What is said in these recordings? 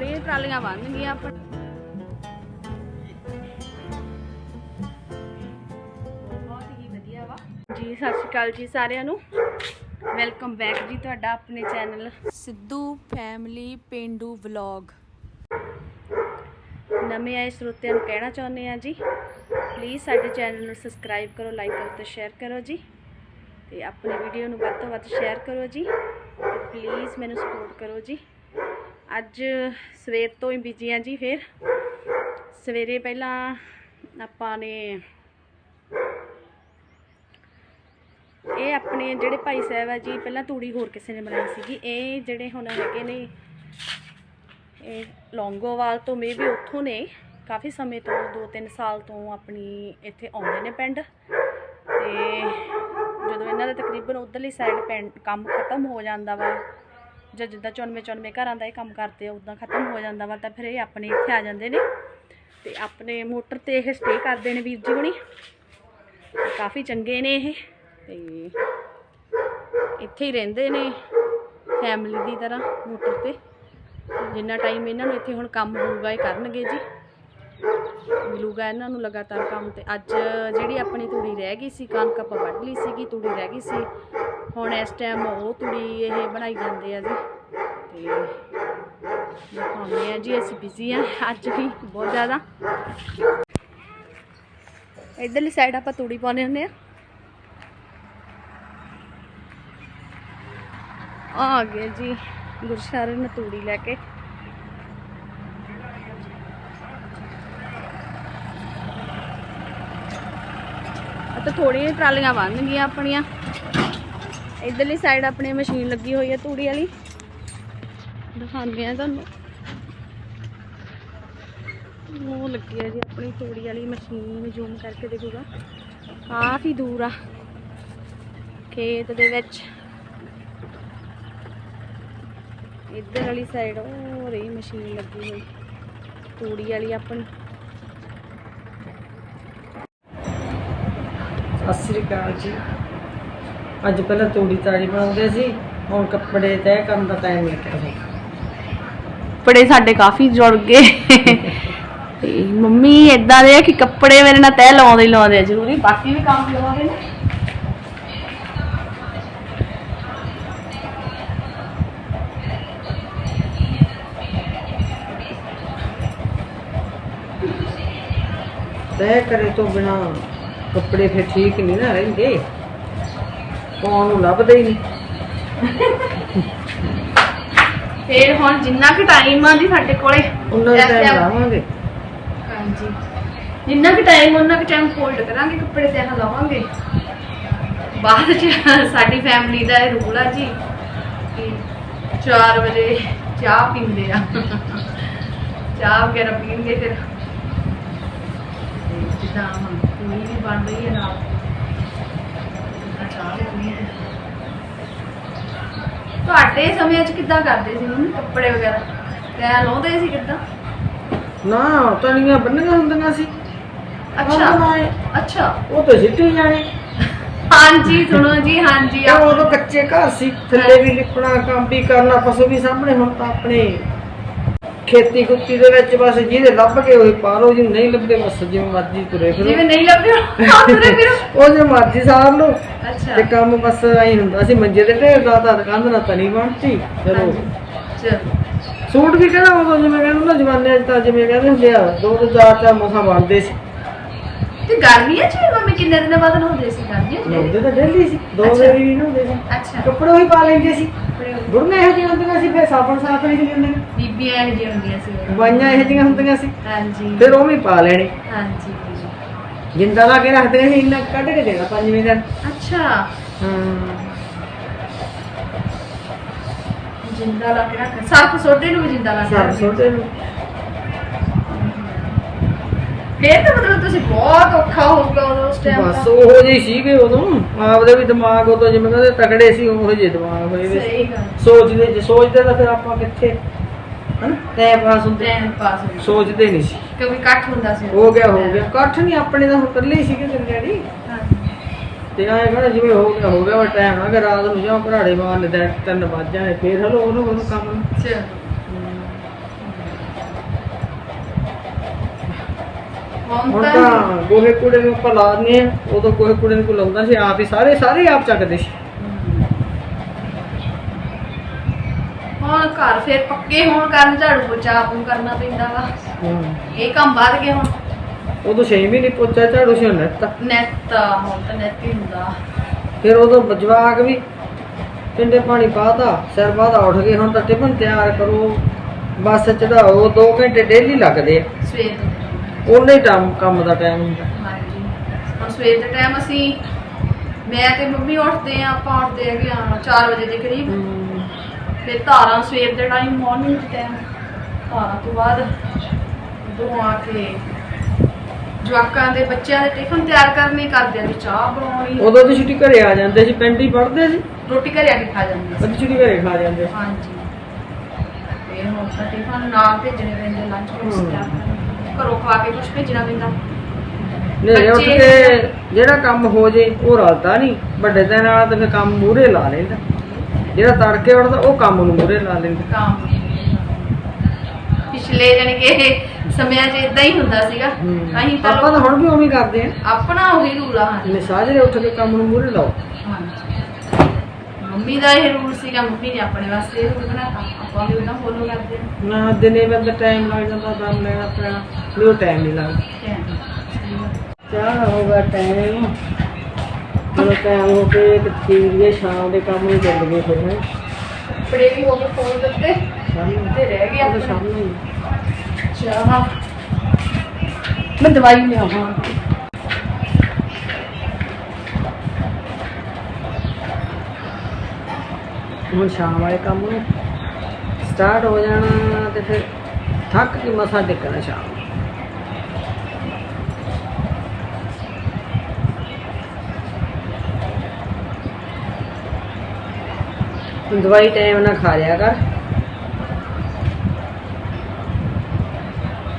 ਥੋੜੀਆਂ ਟਰਾਲੀਆਂ ਬਣ ਗਈਆਂ ਆਪਾਂ। ਬਹੁਤ ਹੀ ਵਧੀਆ ਵਾ ਜੀ ਸਤਿ ਸ਼੍ਰੀ ਅਕਾਲ ਜੀ ਸਾਰਿਆਂ ਨੂੰ। ਵੈਲਕਮ ਬੈਕ ਜੀ ਤੁਹਾਡਾ ਆਪਣੇ channel Sidhu family Pindu vlog ਨਵੇਂ ਆਏ ਸਰੋਤਿਆਂ ਨੂੰ ਕਹਿਣਾ ਚਾਹੁੰਦੇ ਆ ਜੀ। ਪਲੀਜ਼ ਸਾਡੇ ਚੈਨਲ ਨੂੰ ਸਬਸਕ੍ਰਾਈਬ ਕਰੋ ਲਾਈਕ ਕਰੋ ਤੇ ਸ਼ੇਅਰ ਕਰੋ ਜੀ। ਤੇ ਆਪਣੀ ਵੀਡੀਓ ਨੂੰ ਵੱਧ ਤੋਂ ਵੱਧ ਸ਼ੇਅਰ ਕਰੋ ਜੀ। ਤੇ ਪਲੀਜ਼ ਮੈਨੂੰ ਸਪੋਰਟ ਕਰੋ ਜੀ। ਅੱਜ ਸਵੇਰ ਤੋਂ ਹੀ ਬਿਜ਼ੀ ਆ ਜੀ ਫਿਰ। ਸਵੇਰੇ ਪਹਿਲਾਂ ਆਪਾਂ ਨੇ ਇਹ ਆਪਣੇ ਜਿਹੜੇ ਭਾਈ ਸਾਹਿਬ ਆ ਜੀ, ਪਹਿਲਾਂ ਤੂੜੀ ਹੋਰ ਕਿਸੇ ਨੇ ਬਣਾਈ ਸੀਗੀ। ਇਹ ਜਿਹੜੇ ਹੁਣ ਹੈਗੇ ਨੇ, ਇਹ ਲੌਂਗੋਵਾਲ ਤੋਂ ਮੇ ਵੀ ਉੱਥੋਂ ਨੇ। ਕਾਫੀ ਸਮੇਂ ਤੋਂ 2-3 ਸਾਲ ਤੋਂ ਆਪਣੀ ਇੱਥੇ ਆਉਂਦੇ ਨੇ ਪਿੰਡ। ਤੇ ਜਦੋਂ ਇਹਨਾਂ ਦਾ ਤਕਰੀਬਨ ਉਧਰਲੀ ਸਾਈਡ ਪਿੰਡ ਕੰਮ ਖਤਮ ਹੋ ਜਾਂਦਾ ਵਾ ਜਾਂ ਜਿੱਦਾਂ 94 94 ਘਰਾਂ ਦਾ ਇਹ ਕੰਮ ਕਰਦੇ ਆ ਉਦਾਂ ਖਤਮ ਹੋ ਜਾਂਦਾ ਵਾ, ਤਾਂ ਫਿਰ ਇਹ ਆਪਣੇ ਇੱਥੇ ਆ ਜਾਂਦੇ ਨੇ। ਤੇ ਆਪਣੇ ਮੋਟਰ ਤੇ ਇਹ ਸਟੇ ਕਰਦੇ ਨੇ ਵੀਰ ਜੀ ਹੁਣੀ। ਕਾਫੀ ਚੰਗੇ ਨੇ ਇਹ। ਤੇ ਇੱਥੇ ਹੀ ਰਹਿੰਦੇ ਨੇ ਫੈਮਿਲੀ ਦੀ ਤਰ੍ਹਾਂ ਮੋਟਰ ਤੇ। ਜਿੰਨਾ ਟਾਈਮ ਇਹਨਾਂ ਨੂੰ ਇੱਥੇ ਹੁਣ ਕੰਮ ਹੋਊਗਾ, ਇਹ ਕਰਨਗੇ ਜੀ। ਮਿਲੂਗਾ ਇਹਨਾਂ ਨੂੰ ਲਗਾਤਾਰ ਕੰਮ ਤੇ। ਅੱਜ ਜਿਹੜੀ ਆਪਣੀ ਤੂੜੀ ਰਹਿ ਗਈ ਸੀ, ਕਣਕ ਆਪਾਂ ਵੱਢ ਲਈ ਸੀਗੀ, ਤੂੜੀ ਰਹਿ ਗਈ ਸੀ। ਹੁਣ ਇਸ ਟਾਈਮ ਉਹ ਤੂੜੀ ਇਹ ਬਣਾਈ ਜਾਂਦੇ ਆ ਜੀ। ਤੇ ਦਿਖਾਉਂਦੇ ਆ ਜੀ, ਅਸੀਂ ਬਿਜ਼ੀ ਆ, ਅੱਜ ਵੀ ਬਹੁਤ ਜ਼ਿਆਦਾ। ਇਧਰਲੀ ਸਾਈਡ ਆਪਾਂ ਤੂੜੀ ਪਾਉਂਦੇ ਹੁੰਦੇ ਆ। ਆ ਗਏ ਜੀ ਗੁਰਸ਼ਰਨ ਤੂੜੀ ਲੈ ਕੇ। ਤਾਂ ਥੋੜੀਆਂ ਟਰਾਲੀਆਂ ਬਣ ਆਪਣੀਆਂ। ਇਧਰਲੀ ਸਾਈਡ ਆਪਣੀ ਮਸ਼ੀਨ ਲੱਗੀ ਹੋਈ ਹੈ ਤੂੜੀ ਵਾਲੀ। ਦਿਖਾਉਂਦੇ ਆ ਤੁਹਾਨੂੰ। ਉਹ ਲੱਗੀ ਹੈ ਜੀ ਆਪਣੀ ਤੂੜੀ ਵਾਲੀ ਮਸ਼ੀਨ ਜ਼ੂਮ ਕਰਕੇ ਦੇਖੂਗਾ। ਕਾਫੀ ਦੂਰ ਆ। ਖੇਤ ਦੇ ਵਿੱਚ। ਇੱਧਰ ਵਾਲੀ ਸਾਈਡ ਉਹ ਰਹੀ ਮਸ਼ੀਨ ਲੱਗੀ ਹੋਈ। ਤੂੜੀ ਵਾਲੀ ਆਪਣੀ। ਸਤਿ ਸ੍ਰੀ ਅਕਾਲ ਜੀ। ਅੱਜ ਪਹਿਲਾਂ ਤੂੜੀ ਤਾੜੀ ਬਣਾਉਂਦੇ ਸੀ ਹੁਣ ਕੱਪੜੇ ਤੈਅ ਕਰਨ ਦਾ ਟਾਈਮ ਲੱਗਿਆ ਸੀ ਕੱਪੜੇ ਸਾਡੇ ਕਾਫੀ ਜੁੜ ਗਏ। ਤੇ ਮੰਮੀ ਇਦਾਂ ਦੇ ਆ ਕਿ ਕੱਪੜੇ ਮੇਰੇ ਨਾਲ ਤੈ ਲਾਉਂਦੇ ਹੀ ਲਾਉਂਦੇ ਆ ਜ਼ਰੂਰੀ ਬਾਕੀ ਵੀ ਕੰਮ ਲਵਾਉਂਦੇ ਨੇ। ਤੈਅ ਕਰੇ ਤੋਂ ਬਿਨਾ ਕੱਪੜੇ ਫਿਰ ਠੀਕ ਨਹੀਂ ਨਾ ਰਹਿੰਦੇ। ਪਾਉਣ ਨੂੰ ਲੱਭਦੇ ਹੀ ਨਹੀਂ। ਫੇਰ ਹੁਣ ਜਿੰਨਾ ਕੁ ਟਾਈਮ ਆ ਜੀ ਸਾਡੇ ਕੋਲੇ ਉਹਨਾਂ ਦਾ ਟਾਈਮ ਲਾਵਾਂਗੇ। ਹਾਂਜੀ। ਜਿੰਨਾ ਕੁ ਟਾਈਮ ਉਹਨਾਂ ਕੁ ਟਾਈਮ ਫੋਲਡ ਕਰਾਂਗੇ ਕੱਪੜੇ ਤੇ ਆਹ ਲਾਵਾਂਗੇ। ਬਾਅਦ ਚ ਸਾਡੀ ਫੈਮਿਲੀ ਦਾ ਇਹ ਰੂਲ ਆ ਜੀ ਕਿ 4 ਵਜੇ ਚਾਹ ਪੀਂਦੇ ਆ। ਚਾਹ ਵਗੈਰਾ ਪੀਣਗੇ ਫਿਰ। ਜਿੱਦਾਂ ਪੂਰੀ ਵੀ ਬਣ ਰਹੀ ਹੈ ਨਾਲ। ਤੁਹਾਡੇ ਸਮੇਂ 'ਚ ਕਿੱਦਾਂ ਕਰਦੇ ਸੀ ਮੰਮੀ? ਕੱਪੜੇ ਵਗੈਰਾ? ਤੈ ਲਾਉਂਦੇ ਸੀ ਕਿੱਦਾਂ? ਨਾ ਤਣੀਆਂ ਬੰਨੀਆਂ ਹੁੰਦੀਆਂ ਸੀ। ਅੱਛਾ। ਅੱਛਾ। ਉਹ ਤਾਂ ਸਿੱਟੀ ਜਾਣੇ। ਹਾਂਜੀ ਸੁਣੋ ਜੀ ਹਾਂਜੀ। ਉਹ ਕੱਚੇ ਘਰ ਸੀ। ਥੱਲੇ ਵੀ ਲਿਪਣਾ ਕੰਮ ਵੀ ਕਰਨਾ ਪਸ਼ੂ ਵੀ ਸਾਹਮਣੇ ਹੁਣ ਤਾਂ ਆਪਣੇ ਖੇਤੀ ਕੁੱਤੀ ਦੇ ਵਿੱਚ ਬਸ ਜਿਹਦੇ ਲੱਭ ਕੇ ਉਹ ਪਾ ਲਓ ਜੀ ਨਹੀਂ ਲੱਭਦੇ ਬਸ ਜਿਵੇਂ ਮਰਜ਼ੀ ਤੁਰੇ ਜਿਵੇਂ ਫਿਰੋ ਨਹੀਂ ਲੱਭਦੇ ਆਉਂਦੇ ਫਿਰ। ਉਹ ਜੇ ਮਰਜ਼ੀ ਸਾਰ ਲਓ। ਅੱਛਾ। ਤੇ ਕੰਮ ਬਸ ਐਂ ਹੁੰਦਾ ਸੀ ਮੰਜੇ ਤੇ ਢੇਰ ਦਾ ਤਾਂ ਕੰਧ ਨਾਲ ਤਣੀ ਬਣਤੀ ਚਲੋ। ਸੂਟ ਵੀ ਕਹਿੰਦਾ ਉਦੋਂ ਜਿਵੇਂ ਕਹਿੰਦੇ ਨਾ ਅੱਜ ਤਾਂ ਜਿਵੇਂ ਕਹਿੰਦੇ ਹੁੰਦੇ ਆ ਦੋ ਦੋ ਚਾਰ ਚਾਰ ਮਸਾਂ ਬਣਦੇ ਸੀ। ਤੇ ਗਰਮੀਆਂ ਚ ਵੀ ਮੰਮੀ ਕਿੰਨੇ ਦਿਨਾਂ ਬਾਅਦ ਨਹਾਉਂਦੇ ਸੀ? ਗਰਮੀਆਂ ਚ ਨਹਾਉਂਦੇ ਤਾਂ ਡੇਲੀ ਸੀ ਦੋ ਅੱਛਾ। ਵਾਰੀ ਵੀ ਨਹਾਉਂਦੇ ਸੀ। ਅੱਛਾ। ਕੱਪੜੇ ਉਹੀ ਪਾ ਲੈਂਦੇ ਸੀ। ਕੱਪੜੇ ਉਹ- ਇਹੋ ਜਿਹੀਆਂ ਹੁੰਦੀਆਂ ਸੀ ਫਿਰ ਸਾਬਣ ਸਾਫ਼ ਨਹੀਂ ਹੁੰਦੀਆਂ ਬੀਬੀਆਂ ਇਹ ਜਿਹੀਆਂ ਹੁੰਦੀਆਂ ਸੀ। ਬਾਈਆਂ ਇਹੋ ਜਿਹੀਆਂ ਹੁੰਦੀਆਂ ਸੀ। ਹਾਂਜੀ। ਫਿਰ ਉਹ ਵੀ ਪਾ ਲੈਣੇ। ਹਾਂਜੀ ਜਿੰਦਾ ਲਾ ਕੇ ਰੱਖਦੇ ਸੀ ਇੰਨਾ ਕੱਢ ਕੇ ਦੇਣਾ ਪੰਜਵੇਂ ਦਿਨ। ਅੱਛਾ। ਹਾਂ। ਜਿੰਦਾ ਲਾ ਕੇ ਰੱਖ ਸਰਫ ਸੋਡੇ ਨੂੰ ਵੀ ਜਿੰਦਾ ਲਾ ਕੇ ਰੱਖ ਛੋਟੇ ਨੂੰ। ਫੇਰ ਤਾਂ ਮਤਲਬ ਤੁਸੀਂ ਬਹੁਤ ਔਖਾ ਹੋਊਗਾ ਉਦੋਂ ਉਸ ਟਾਈਮ ਬਸ ਉਹੋ ਜਿਹੀ ਸੀਗੇ ਉਦੋਂ। ਆਪਦੇ ਵੀ ਦਿਮਾਗ ਉਦੋਂ ਜਿਵੇਂ ਕਹਿੰਦੇ ਤਕੜੇ ਸੀ ਉਹੋ ਜਿਹੇ ਦਿਮਾਗ ਹੋਏ ਵੇ। ਸੀ। ਸਹੀ ਗੱਲ। ਸੋਚਦੇ ਜੇ ਸੋਚਦੇ ਤਾਂ ਫਿਰ ਆਪਾਂ ਕਿੱਥੇ? ਹਨਾ? ਪਾਸ ਹੁੰਦੇ। ਟਾਈਮ ਪਾਸ ਹੋ ਸੋਚਦੇ ਨਹੀਂ ਸੀ। ਕਿਉਂਕਿ ਇਕੱਠ ਹੁੰਦਾ ਸੀ। ਹੋ ਗਿਆ ਹੋ ਗਿਆ। ਇਕੱਠ ਨਹੀਂ ਆਪਣੇ ਤਾਂ ਹੁਣ ਇਕੱਲੇ ਹੀ ਸੀਗੇ ਡੈਡੀ ਹਾਂਜੀ। ਤੇ ਆਏ ਕਹਿੰਦਾ ਜਿਵੇਂ ਹੋ ਗਿਆ ਹੋ ਗਿਆ ਉਹ ਟਾਈਮ ਨਾ ਕਿ ਰਾਤ ਨੂੰ ਜਾਂ ਘਰਾੜੇ ਮਾਰਨੇ ਦੇ ਤਿੰਨ ਵੱਜ ਜਾਣੇ ਫੇਰ ਹਲੋ ਉਹਨੂੰ ਉਹਨੂੰ ਕੰਮ ਚਲੋ ਹੁਣ ਤਾਂ ਤਾਂ ਗੋਹੇ ਕੂੜੇ ਨੂੰ ਆਪਾਂ ਲਾ ਦਿੰਦੇ ਆ ਉਦੋਂ ਗੋਹੇ ਕੂੜੇ ਨੂੰ ਕੋਈ ਲਾਉਂਦਾ ਸੀ ਆਪ ਹੀ ਸਾਰੇ ਸਾਰੇ ਆਪ ਚੱਕਦੇ ਸੀ। ਹੁਣ ਘਰ ਫੇਰ ਪੱਕੇ ਹੋਣ ਕਾਰਨ ਝਾੜੂ ਪੋਚਾ ਆਪ ਨੂੰ ਕਰਨਾ ਪੈਂਦਾ ਵਾ। ਇਹ ਕੰਮ ਵੱਧ ਗਏ ਹੁਣ। ਉਦੋਂ 6 ਮਹੀਨੇ ਪੋਚਾ ਝਾੜੂ ਸੀ ਹੁਣ ਤਾਂ ਨੈਟ ਹੁਣ ਤਾਂ ਨੈਟ ਹੀ ਹੁੰਦਾ। ਫਿਰ ਉਦੋਂ ਜਵਾਕ ਵੀ ਪਿੰਡੇ ਪਾਣੀ ਪਾਤਾ ਸਿਰ ਬਾਦਾ ਉੱਠ ਗਏ ਹੁਣ ਤਾਂ ਟਿਫਨ ਤਿਆਰ ਕਰੋ ਬੱਸ ਚੜਾਓ 2 ਘੰਟੇ ਡੇਲੀ ਲੱਗਦੇ ਆ। ਸਵੇਰ ਦੇ। ਉਹਨੇ ਟਾਈਮ ਕੰਮ ਦਾ ਟਾਈਮ ਹੁੰਦਾ। ਹਾਂਜੀ। ਹੁਣ ਸਵੇਰ ਦੇ ਟਾਈਮ ਅਸੀਂ ਮੈਂ ਤੇ ਮੰਮੀ ਉੱਠਦੇ ਆ ਆਪਾਂ ਉੱਠਦੇ ਹੈਗੇ ਆ 4 ਵਜੇ ਦੇ ਕਰੀਬ। ਫਿਰ ਧਾਰਾਂ ਸਵੇਰ ਦੇ ਟਾਈਮ ਮਾਰਨਿੰਗ ਦੇ ਟਾਈਮ ਧਾਰਾਂ ਤੋਂ ਬਾਅਦ ਉਦੋਂ ਆ ਕੇ ਜਵਾਕਾਂ ਦੇ ਬੱਚਿਆਂ ਦੇ ਟਿਫਨ ਤਿਆਰ ਕਰਨੇ ਕਰਦਿਆਂ ਦੀ ਚਾਹ ਬਣਾਉਣੀ। ਉਦੋਂ ਦੀ ਛੁੱਟੀ ਘਰੇ ਆ ਜਾਂਦੇ ਸੀ ਪਿੰਡ ਹੀ ਪੜ੍ਹਦੇ ਸੀ। ਰੋਟੀ ਘਰੇ ਆ ਕੇ ਖਾ ਜਾਂਦੇ ਸੀ। ਅੱਧੀ ਛੁੱਟੀ ਘਰੇ ਖਾ ਜਾਂਦੇ। ਸੀ ਹਾਂਜੀ। ਤੇ ਹੁਣ ਤਾਂ ਟਿਫਨ ਨਾਲ ਭੇਜਣੇ ਪੈਂਦੇ ਲੰਚ ਬਾਕਸ ਹਮ। ਤਿਆਰ ਕਰਨੇ। ਘਰੋਂ ਖਾ ਕੇ ਕੁਝ ਭੇਜਣਾ ਪੈਂਦਾ। ਨੇਰੇ ਉੱਠ ਬੱਚੇ- ਕੇ ਜਿਹੜਾ ਕੰਮ ਹੋ ਜੇ ਉਹ ਰਲਦਾ ਨਹੀਂ। ਵੱਡੇ ਦਿਨ ਵਾਲਾ ਤਾਂ ਫਿਰ ਕੰਮ ਮੂਹਰੇ ਲਾ ਲੈਂਦਾ। ਜਿਹੜਾ ਤੜਕੇ ਉੱਠਦਾ ਉਹ ਕੰਮ ਨੂੰ ਮੂਹਰੇ ਲਾ ਲੈਂਦਾ। ਕੰਮ ਪਿਛਲੇ ਜਾਨੀ ਕਿ ਇਹ ਸਮਿਆਂ 'ਚ ਇਦਾਂ ਹੀ ਹੁੰਦਾ ਸੀਗਾ। ਅਸੀਂ ਤਾਂ ਆਪਾਂ ਤਾਂ ਹੁਣ ਵੀ ਉਵੇਂ ਹੀ ਕਰਦੇ ਆ ਆਪਣਾ ਉਹੀ ਰੂਲ ਆ ਹਾਂਜੀ। ਸਾਜਰੇ ਉੱਠ ਕੇ ਕੰਮ ਨੂੰ ਮੂਹਰੇ ਲਾਓ। ਹਾਂਜੀ। ਮੰਮੀ ਦਾ ਇਹ ਰੂਲ ਸੀਗਾ ਮੰਮੀ ਨੇ ਆਪਣੇ ਵਾਸਤੇ ਇਹ ਰੂਲ ਬਣਾਤਾ। ਆਪਾਂ ਵੀ ਉਹਦਾ ਫੋਲੋ ਕਰਦੇ ਹਾਂ ਨਾ ਦਿਨੇ ਬੰਦਾ ਟਾਈਮ ਲੱਗ ਜਾਂਦਾ ਦਮ ਲੈਣਾ ਪੈਣਾ ਨਹੀਂ ਉਹ ਟਾਈਮ ਨਹੀਂ ਲੱਗਦਾ। ਤੇ ਸਹੀ ਗੱਲ। ਚਾਹ ਹੋਗਾ ਟਾਈਮ ਜਦੋਂ ਟਾਈਮ ਹੋ ਕੇ ਤੇ ਠੀਕ ਜੇ ਸ਼ਾਮ ਦੇ ਕੰਮ ਨੂੰ ਚੱਲ ਗਏ ਫਿਰ ਕੱਪੜੇ ਵੀ ਹੋ। ਗਏ ਫੋਲ ਦਿੱਤੇ ਤੇ ਰਹਿ ਗਏ ਉਹ ਸ਼ਾਮ ਨੂੰ ਚਾਹ ਮੈਂ ਦਵਾਈ ਲਿਆਵਾਂ। ਹੁਣ ਸ਼ਾਮ ਵਾਲੇ ਕੰਮ ਨੂੰ ਸਟਾਰਟ ਹੋ ਜਾਣਾ ਤੇ ਫਿਰ ਥੱਕ ਕੇ ਮਸਾ ਟਿਕਣਾ ਸ਼ਾਮ ਨੂੰ। ਦਵਾਈ ਟਾਈਮ ਨਾਲ ਖਾ ਲਿਆ ਕਰ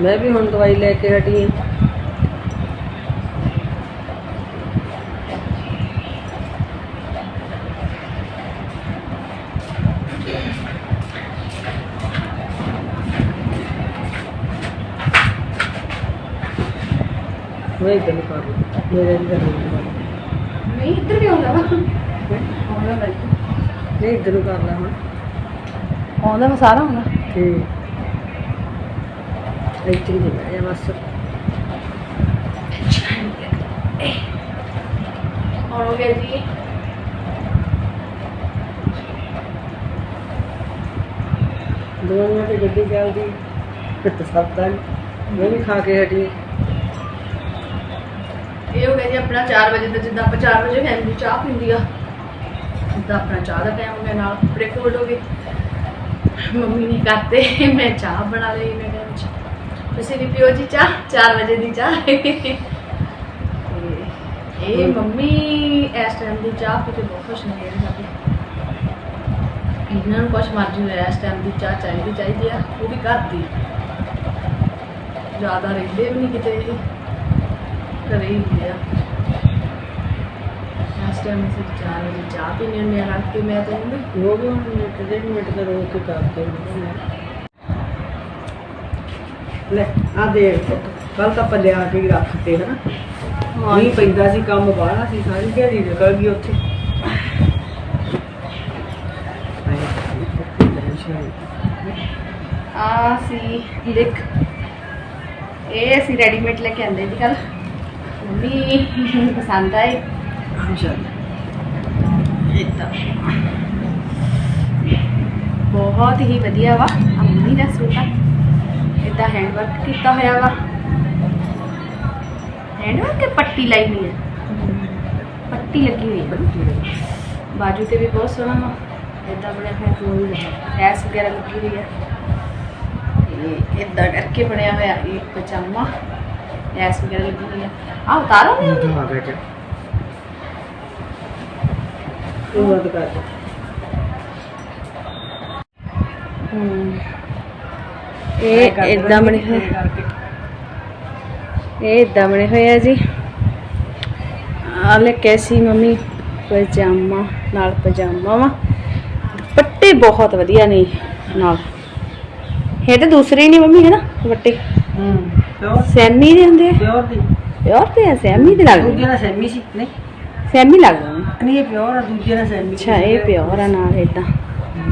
ਮੈਂ ਵੀ ਹੁਣ ਦਵਾਈ ਲੈ ਕੇ ਹਟੀ ਹਾਂ ਮੈਂ ਇਦਾਂ ਕਰ ਲਵਾਂ ਮੇਰੇ ਅੰਦਰ ਨਹੀਂ ਇੱਧਰ ਵੀ ਆਉਂਦਾ ਵਾ। ਆਉਂਦਾ ਨਹੀਂ ਇਦਾਂ ਨੂੰ ਕਰ ਲਾ ਹੁਣ। ਆਉਂਦਾ ਵਾ ਸਾਰਾ ਆਉਂਦਾ ਠੀਕ। ਇੱਥੇ ਹੀ ਬਹਿ ਜਾ ਬਸ। ਹੁਣ ਹੋ ਗਿਆ ਜੀ। ਦੋਨਾਂ ਤੇ ਗੱਡੀ ਚੱਲਦੀ। ਤਾਂ ਸਭ ਦਾ ਮੈਂ ਵੀ ਖਾ ਕੇ ਹਟੀ। ਇਹ ਹੋ ਗਿਆ ਜੀ ਆਪਣਾ 4 ਵਜੇ ਦਾ ਜਿੱਦਾਂ ਆਪਾਂ 4 ਵਜੇ ਫੈਮਿਲੀ ਚਾਹ ਪੀਂਦੀ ਆ। ਜਿੱਦਾਂ ਆਪਣਾ ਚਾਹ ਦਾ ਟਾਈਮ ਹੋ ਗਿਆ ਨਾਲ ਕੱਪੜੇ ਫੋਲਡ ਹੋ ਗਏ। ਮੰਮੀ ਨੇ ਕਰਤੇ ਮੈਂ ਚਾਹ ਬਣਾ ਲਈ ਮੈਂ ਕਿਹਾ ਅੱਛਾ, ਤੁਸੀਂ ਵੀ ਪੀਓ ਜੀ ਚਾਹ 4 ਵਜੇ ਦੀ ਚਾਹ। ਇਹ ਮੰਮੀ ਇਸ ਟਾਈਮ ਦੀ ਚਾਹ ਪੀ ਕੇ ਬਹੁਤ ਖੁਸ਼ ਨੇ ਇਹ ਸਾਡੀ ਇਹਨਾਂ ਨੂੰ ਕੁਛ ਮਰਜ਼ੀ ਹੋਇਆ ਇਸ ਟਾਈਮ ਦੀ ਚਾਹ ਚਾਹੀਦੀ ਚਾਹੀਦੀ ਆ ਉਹ ਵੀ ਘਰ ਦੀ। ਜ਼ਿਆਦਾ ਰਹਿੰਦੇ ਵੀ ਨਹੀਂ ਕਿਤੇ ਇਹ। ਘਰੇ ਹੀ ਹੁੰਦੇ ਆ ਇਸ ਟਾਈਮ ਅਸੀਂ ਚਾਹ ਵਜੇ ਚਾਹ ਪੀਣੇ ਹੁੰਦੇ ਆ ਰੱਖ ਕੇ। ਮੈਂ ਤੇ ਉਹ ਵੀ ਹੁਣ ਮਿੰਟ ਡੇਢ ਮਿੰਟ ਦਾ ਰੋਕ ਕੇ ਕਰਦੇ ਨੇ ਲੈ ਆ ਦੇ ਕੱਲ ਤਾਂ ਆਪਾਂ ਲਿਆ ਕੇ ਹੀ ਰੱਖਤੇ ਹਨਾ? ਨਹੀਂ ਪੈਂਦਾ ਸੀ ਕੰਮ ਬਾਹਲਾ ਸੀ ਸਾਰੀ ਦਿਹਾੜੀ ਨਿਕਲ ਗਈ ਉੱਥੇ। ਆ ਸੀ ਦੇਖ ਇਹ ਅਸੀਂ ਰੈਡੀਮੇਡ ਲੈ ਕੇ ਆਂਦੇ ਜੀ ਕੱਲ ਮੰਮੀ ਨੂੰ ਪਸੰਦ ਆਏ। ਬਹੁਤ ਹੀ ਵਧੀਆ ਵਾ। ਆ ਮੰਮੀ ਦਾ ਸੂਟ ਆ। ਇਦਾਂ ਹੈਂਡ ਵਰਕ ਕੀਤਾ ਹੋਇਆ ਵਾ। ਹੈਂਡ ਵਰਕ ਕੇ ਪੱਟੀ ਲਾਈ ਹੋਈ ਹੈ ਪੱਟੀ ਲੱਗੀ ਹੋਈ ਹੈ ਬਾਜੂ ਤੇ ਵੀ ਬਹੁਤ ਸੋਹਣਾ ਵਾ। ਇਦਾਂ ਬਣਿਆ ਹੋਇਆ ਕੋਈ ਲੈਸ ਵਗੈਰਾ ਲੱਗੀ ਹੋਈ ਹੈ ਇਹ ਇਦਾਂ ਕਰਕੇ ਬਣਿਆ ਹੋਇਆ ਇਹ ਪਜਾਮਾ। ਲੈਸ ਵਗੈਰਾ ਲੱਗੀ ਹੋਈ ਹੈ ਆ ਉਤਾਰੋ ਨੇ ਆ ਬੈਠ ਉਹ ਬੰਦ ਕਰ ਦੇ। ਇਹ ਇਦਾਂ ਬਣੇ ਹੋਏ। ਇਹ ਇਦਾਂ ਬਣੇ ਹੋਏ ਆ ਜੀ। ਆ ਲੈ ਕੈਸੀ ਮੰਮੀ ਪਜਾਮਾ ਨਾਲ ਪਜਾਮਾ ਵਾ। ਦੁਪੱਟੇ ਬਹੁਤ ਵਧੀਆ ਨੇ ਨਾਲ। ਇਹ ਤਾਂ ਦੂਸਰੇ ਨਹੀਂ ਮੰਮੀ ਹੈ ਨਾ ਦੁਪੱਟੇ? ਹੂੰ। ਸੈਮੀ ਦੇ ਹੁੰਦੇ ਆ? ਪਿਓਰ ਦੀ। ਪਿਓਰ ਤੇ ਆ ਸੈਮੀ ਦੇ ਲੱਗਦੇ ਦੂਜੇ ਨਾਲ ਸੈਮੀ ਸੀ ਨਹੀਂ? ਸੈਮੀ ਲੱਗਦਾ। ਨਹੀਂ ਇਹ ਪਿਓਰ ਆ ਦੂਜੇ ਨਾਲ ਸੈਮੀ ਅੱਛਾ ਇਹ ਪਿਓਰ ਆ ਨਾਲ ਇਦਾਂ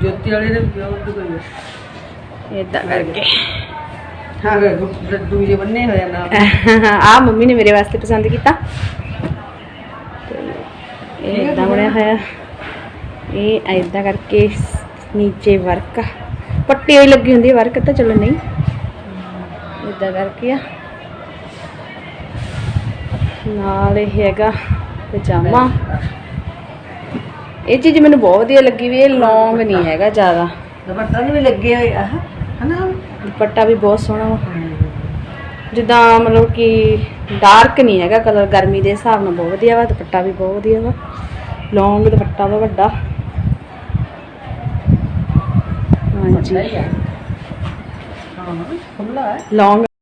ਜੋਤੀ ਵਾਲੇ ਦੇ ਪਿਓਰ ਦੀ ਕੋਈ ਇਦਾਂ ਕਰਕੇ। ਹਾਂ ਵੇ ਦੂਜੇ ਬੰਨੇ ਹੋਏ ਆ ਨਾਲ। ਆ ਮੰਮੀ ਨੇ ਮੇਰੇ ਵਾਸਤੇ ਪਸੰਦ ਕੀਤਾ। ਤੇ ਇਹ ਇਦਾਂ ਬਣਿਆ ਹੋਇਆ। ਇਹ ਇਦਾਂ ਕਰਕੇ ਨੀਚੇ ਵਰਕ ਪੱਟੀ ਹੋਈ ਲੱਗੀ ਹੁੰਦੀ ਵਰਕ ਤਾਂ ਚਲੋ ਨਹੀਂ। ਇਦਾਂ ਕਰਕੇ ਆ। ਨਾਲ ਇਹ ਹੈਗਾ ਪਜਾਮਾ। ਇਹ ਚੀਜ਼ ਮੈਨੂੰ ਬਹੁਤ ਵਧੀਆ ਲੱਗੀ ਵੀ ਇਹ ਲੌਂਗ ਨਹੀਂ ਹੈਗਾ ਜ਼ਿਆਦਾ। ਦੁਪੱਟਾ ਵੀ ਲੱਗੇ ਹੋਏ ਆ ਹਨਾ? ਦੁਪੱਟਾ ਵੀ ਬਹੁਤ ਸੋਹਣਾ ਵਾ। ਜਿੱਦਾਂ ਮਤਲਬ ਕਿ ਡਾਰਕ ਨਹੀਂ ਹੈਗਾ ਕਲਰ ਗਰਮੀ ਦੇ ਹਿਸਾਬ ਨਾਲ ਬਹੁਤ ਵਧੀਆ ਵਾ ਦੁਪੱਟਾ ਵੀ ਬਹੁਤ ਵਧੀਆ ਵਾ। ਲੌਂਗ ਦੁਪੱਟਾ ਵਾ ਵੱਡਾ। ਹਾਂਜੀ। ਲੌਂਗ